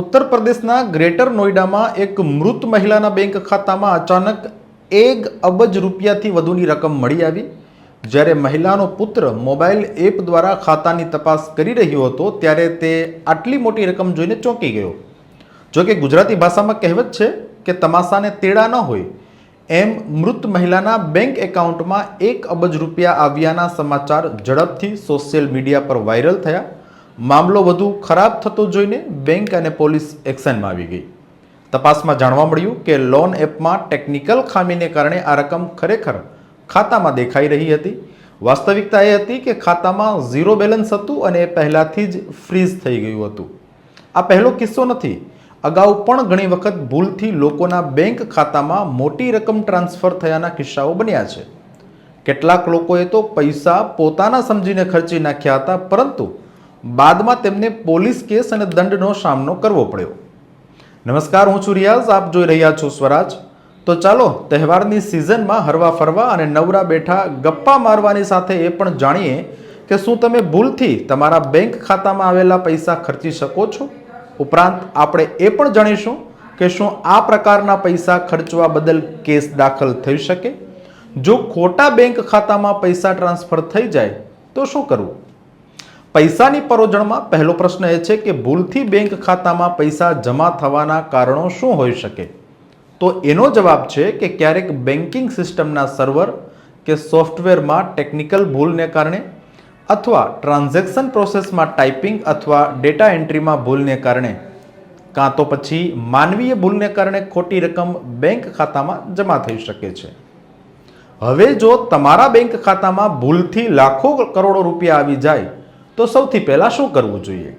ઉત્તર પ્રદેશના ગ્રેટર નોઈડામાં એક મૃત મહિલાના બેંક ખાતામાં અચાનક એક અબજ રૂપિયાથી વધુની રકમ મળી આવી. જ્યારે મહિલાનો પુત્ર મોબાઈલ એપ દ્વારા ખાતાની તપાસ કરી રહ્યો હતો, ત્યારે તે આટલી મોટી રકમ જોઈને ચોંકી ગયો. જો કે ગુજરાતી ભાષામાં કહેવત છે કે તમાશાને તેડા ન હોય, એમ મૃત મહિલાના બેંક એકાઉન્ટમાં એક અબજ રૂપિયા આવ્યાના સમાચાર ઝડપથી સોશિયલ મીડિયા પર વાયરલ થયા. મામલો વધુ ખરાબ થતો જોઈને બેંક અને પોલીસ એક્શનમાં આવી ગઈ. તપાસમાં જાણવા મળ્યું કે લોન એપમાં ટેકનિકલ ખામીને કારણે આ રકમ ખરેખર ખાતામાં દેખાઈ રહી હતી. વાસ્તવિકતા એ હતી કે ખાતામાં ઝીરો બેલેન્સ હતું અને એ પહેલાંથી જ ફ્રીઝ થઈ ગયું હતું. આ પહેલો કિસ્સો નથી. અગાઉ પણ ઘણી વખત ભૂલથી લોકોના બેંક ખાતામાં મોટી રકમ ટ્રાન્સફર થયાના કિસ્સાઓ બન્યા છે. કેટલાક લોકોએ તો પૈસા પોતાના સમજીને ખર્ચી નાખ્યા હતા, પરંતુ બાદમાં તેમને પોલીસ કેસ અને દંડનો સામનો કરવો પડ્યો. નમસ્કાર, હું છું રિયાઝ. આપ જોઈ રહ્યા છો સ્વરાજ. તો ચાલો, તહેવારની સિઝનમાં હરવા ફરવા અને નવરા બેઠા ગપ્પા મારવાની સાથે એ પણ જાણીએ કે શું તમે ભૂલથી તમારા બેંક ખાતામાં આવેલા પૈસા ખર્ચી શકો છો? ઉપરાંત, આપણે એ પણ જાણીશું કે શું આ પ્રકારના પૈસા ખર્ચવા બદલ કેસ દાખલ થઈ શકે? જો ખોટા બેંક ખાતામાં પૈસા ટ્રાન્સફર થઈ જાય, તો શું કરવું? પૈસાની પરોજણમાં પહેલો પ્રશ્ન એ છે કે ભૂલથી બેંક ખાતામાં પૈસા જમા થવાના કારણો શું હોઈ શકે? તો એનો જવાબ છે કે ક્યારેક બેન્કિંગ સિસ્ટમના સર્વર કે સોફ્ટવેરમાં ટેકનિકલ ભૂલને કારણે અથવા ટ્રાન્ઝેક્શન પ્રોસેસમાં ટાઈપિંગ અથવા ડેટા એન્ટ્રીમાં ભૂલને કારણે, કાં તો પછી માનવીય ભૂલને કારણે ખોટી રકમ બેંક ખાતામાં જમા થઈ શકે છે. હવે જો તમારા બેંક ખાતામાં ભૂલથી લાખો કરોડો રૂપિયા આવી જાય તો સૌથી પહેલાં શું કરવું જોઈએ?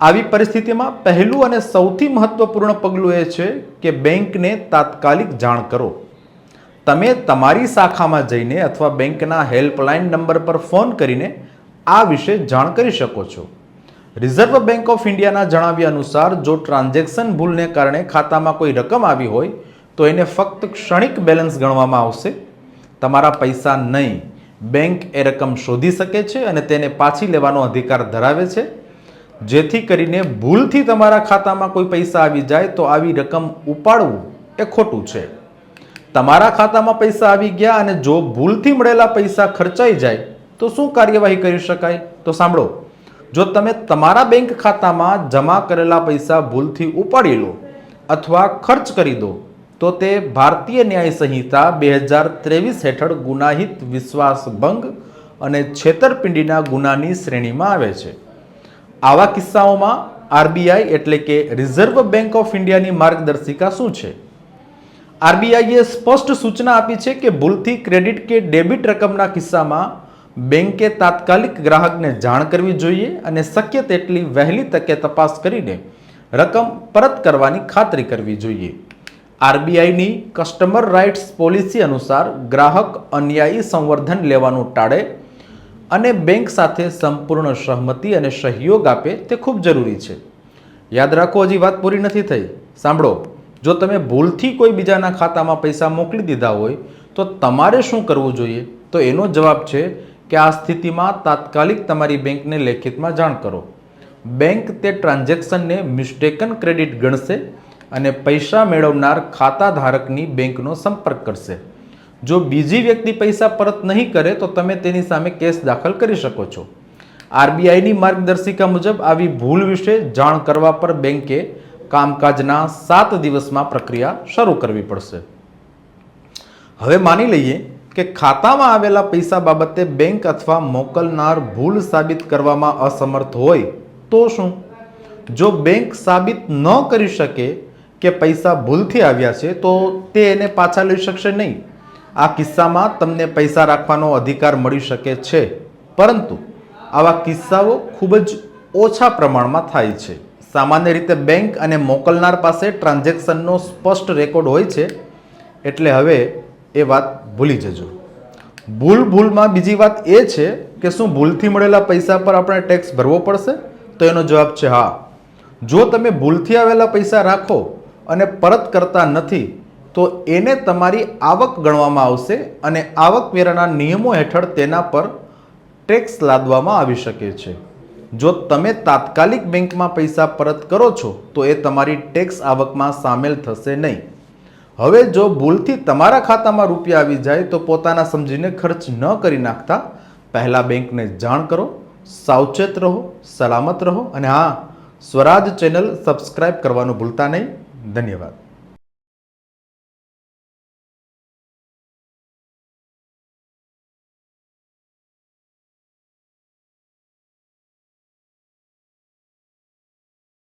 આવી પરિસ્થિતિમાં પહેલું અને સૌથી મહત્વપૂર્ણ પગલું એ છે કે બેંકને તાત્કાલિક જાણ કરો. તમે તમારી શાખામાં જઈને અથવા બેંકના હેલ્પલાઇન નંબર પર ફોન કરીને આ વિશે જાણ કરી શકો છો. રિઝર્વ બેંક ઓફ ઇન્ડિયાના જણાવ્યા અનુસાર, જો ટ્રાન્ઝેક્શન ભૂલને કારણે ખાતામાં કોઈ રકમ આવી હોય, તો એને ફક્ત ક્ષણિક બેલેન્સ ગણવામાં આવશે. તમારા પૈસા નહીં. બેંક એ રકમ શોધી શકે છે અને તેને પાછી લેવાનો અધિકાર ધરાવે છે. જેથી કરીને ભૂલથી તમારા ખાતામાં કોઈ પૈસા આવી જાય તો આવી રકમ ઉપાડવું એ ખોટું છે. તમારા ખાતામાં પૈસા આવી ગયા અને જો ભૂલથી મળેલા પૈસા ખર્ચાઈ જાય, તો શું કાર્યવાહી કરી શકાય? તો સાંભળો. જો તમે તમારા બેંક ખાતામાં જમા કરેલા પૈસા ભૂલથી ઉપાડી લો અથવા ખર્ચ કરી દો તો તે ભારતીય ન્યાય સંહિતા બે હજાર ત્રેવીસ હેઠળ ગુનાહિત વિશ્વાસભંગ અને છેતરપિંડીના ગુનાની શ્રેણીમાં આવે છે. આવા કિસ્સાઓમાં આરબીઆઈ એટલે કે રિઝર્વ બેંક ઓફ ઇન્ડિયાની માર્ગદર્શિકા શું છે? આરબીઆઈએ સ્પષ્ટ સૂચના આપી છે કે ભૂલથી ક્રેડિટ કે ડેબિટ રકમના કિસ્સામાં બેંકે તાત્કાલિક ગ્રાહકને જાણ કરવી જોઈએ અને શક્ય તેટલી વહેલી તકે તપાસ કરીને રકમ પરત કરવાની ખાતરી કરવી જોઈએ. આરબીઆઈની કસ્ટમર રાઇટ્સ પોલિસી અનુસાર ગ્રાહક અન્યાયી સંવર્ધન લેવાનું ટાળે અને બેંક સાથે સંપૂર્ણ સહમતિ અને સહયોગ આપે તે ખૂબ જરૂરી છે. યાદ રાખો, હજી વાત પૂરી નથી થઈ. સાંભળો, જો તમે ભૂલથી કોઈ બીજાના ખાતામાં પૈસા મોકલી દીધા હોય, તો તમારે શું કરવું જોઈએ? તો એનો જવાબ છે કે આ સ્થિતિમાં તાત્કાલિક તમારી બેંકને લેખિતમાં જાણ કરો. બેંક તે ટ્રાન્ઝેક્શનને મિસ્ટેકન ક્રેડિટ ગણશે અને પૈસા મેળવનાર ખાતા ધારકની બેંકનો સંપર્ક કરશે. જો બીજી વ્યક્તિ પૈસા પરત નહીં કરે, તો તમે તેની સામે કેસ દાખલ કરી શકો છો. આરબીઆઈની માર્ગદર્શિકા મુજબ આવી ભૂલ વિશે જાણ કરવા પર બેંકે કામકાજના સાત દિવસમાં પ્રક્રિયા શરૂ કરવી પડશે. હવે માની લઈએ કે ખાતામાં આવેલા પૈસા બાબતે બેંક અથવા મોકલનાર ભૂલ સાબિત કરવામાં અસમર્થ હોય તો શું? જો બેંક સાબિત ન કરી શકે કે પૈસા ભૂલથી આવ્યા છે, તો તે એને પાછા લઈ શકશે નહીં. આ કિસ્સામાં તમને પૈસા રાખવાનો અધિકાર મળી શકે છે. પરંતુ આવા કિસ્સાઓ ખૂબ જ ઓછા પ્રમાણમાં થાય છે. સામાન્ય રીતે બેંક અને મોકલનાર પાસે ટ્રાન્ઝેક્શનનો સ્પષ્ટ રેકોર્ડ હોય છે, એટલે હવે એ વાત ભૂલી જજો. ભૂલ ભૂલમાં બીજી વાત એ છે કે શું ભૂલથી મળેલા પૈસા પર આપણે ટેક્સ ભરવો પડશે? તો એનો જવાબ છે હા. જો તમે ભૂલથી આવેલા પૈસા રાખો અને પરત કરતા નથી, તો એને તમારી આવક ગણવામાં આવશે અને આવકવેરાના નિયમો હેઠળ તેના પર ટેક્સ લાદવામાં આવી શકે છે. જો તમે તાત્કાલિક બેંકમાં પૈસા પરત કરો છો, તો એ તમારી ટેક્સ આવકમાં સામેલ થશે નહીં. હવે જો ભૂલથી તમારા ખાતામાં રૂપિયા આવી જાય, તો પોતાના સમજીને ખર્ચ ન કરી નાખતા, પહેલાં બેંકને જાણ કરો, સાવચેત રહો, સલામત રહો અને હા, સ્વરાજ ચેનલ સબસ્ક્રાઈબ કરવાનું ભૂલતા નહીં. ધન્યવાદ